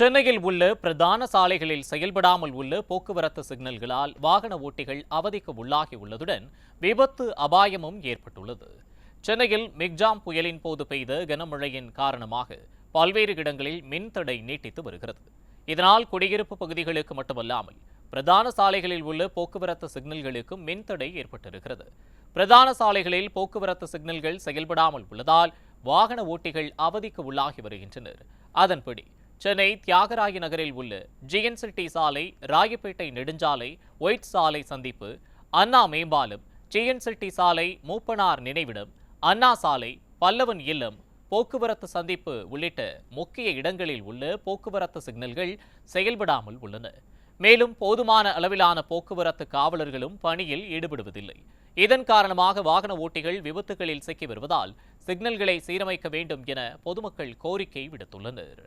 சென்னையில் உள்ள பிரதான சாலைகளில் செயல்படாமல் உள்ள போக்குவரத்து சிக்னல்களால் வாகன ஓட்டிகள் அவதிக்கு உள்ளாகி உள்ளதுடன் விபத்து அபாயமும் ஏற்பட்டுள்ளது. சென்னையில் மிக்ஜாம் புயலின் போது பெய்த கனமழையின் காரணமாக பல்வேறு இடங்களில் மின்தடை நீட்டித்து வருகிறது. இதனால் குடியிருப்பு பகுதிகளுக்கு மட்டுமல்லாமல் பிரதான சாலைகளில் உள்ள போக்குவரத்து சிக்னல்களுக்கும் மின்தடை ஏற்பட்டிருக்கிறது. பிரதான சாலைகளில் போக்குவரத்து சிக்னல்கள் செயல்படாமல் உள்ளதால் வாகன ஓட்டிகள் அவதிக்கு உள்ளாகி வருகின்றனர். அதன்படி சென்னை தியாகராய நகரில் உள்ள ஜிஎன்சிட்டி சாலை ராயப்பேட்டை நெடுஞ்சாலை ஒயிட் சாலை சந்திப்பு அண்ணா மேம்பாலம் ஜிஎன்சிட்டி சாலை மூப்பனார் நினைவிடம் அண்ணா சாலை பல்லவன் இல்லம் போக்குவரத்து சந்திப்பு உள்ளிட்ட முக்கிய இடங்களில் உள்ள போக்குவரத்து சிக்னல்கள் செயல்படாமல் உள்ளன. மேலும் போதுமான அளவிலான போக்குவரத்து காவலர்களும் பணியில் ஈடுபடுவதில்லை. இதன் காரணமாக வாகன ஓட்டிகள் விபத்துகளில் சிக்கி வருவதால் சிக்னல்களை சீரமைக்க வேண்டும் என பொதுமக்கள் கோரிக்கை விடுத்துள்ளனர்.